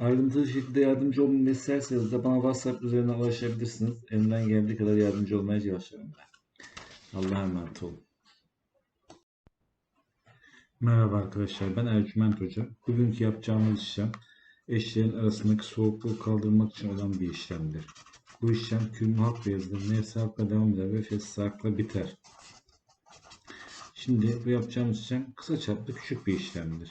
Ayrıntılı şekilde yardımcı olmamı isterseniz de bana WhatsApp üzerinden ulaşabilirsiniz. Elimden geldiği kadar yardımcı olmaya çalışıyorum ben. Allah'a emanet olun. Merhaba arkadaşlar, ben Ercüment Hoca. Bugünkü yapacağımız işlem eşlerin arasındaki soğukluğu kaldırmak için olan bir işlemdir. Bu işlem kürmü halk yazılır, nefsi halkla devam eder ve fesli halkla biter. Şimdi bu yapacağımız işlem kısa çaplı küçük bir işlemdir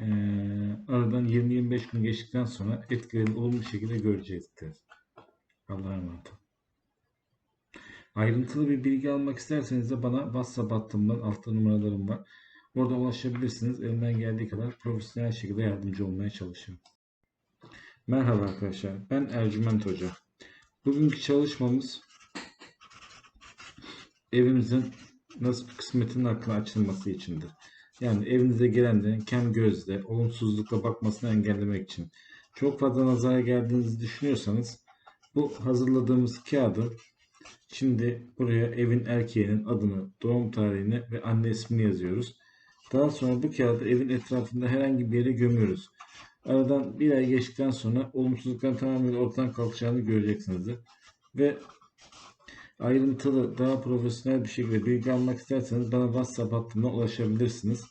Ee, aradan 20-25 gün geçtikten sonra etkilerini olumlu bir şekilde görecektir. Allah'a emanet. Ayrıntılı bir bilgi almak isterseniz de bana WhatsApp hattımdan altta numaralarım var. Orada ulaşabilirsiniz. Elimden geldiği kadar profesyonel şekilde yardımcı olmaya çalışıyorum. Merhaba arkadaşlar. Ben Ercüment Hoca. Bugünkü çalışmamız evimizin nasıl kısmetinin hakkında açılması içindir. Yani evinize gelenlerin kem gözle, olumsuzlukla bakmasını engellemek için. Çok fazla nazara geldiğinizi düşünüyorsanız bu hazırladığımız kağıdı şimdi buraya evin erkeğinin adını, doğum tarihini ve anne ismini yazıyoruz. Daha sonra bu kağıdı evin etrafında herhangi bir yere gömüyoruz. Aradan bir ay geçtikten sonra olumsuzlukların tamamen ortadan kalkacağını göreceksinizdir. Ve ayrıntılı, daha profesyonel bir şekilde bilgi almak isterseniz bana WhatsApp hattımdan ulaşabilirsiniz.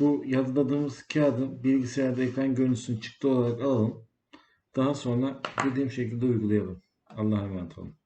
Bu yazıladığımız kağıdın bilgisayarda ekran görüntüsünü çıktı olarak alalım. Daha sonra dediğim şekilde uygulayalım. Allah'a emanet olun.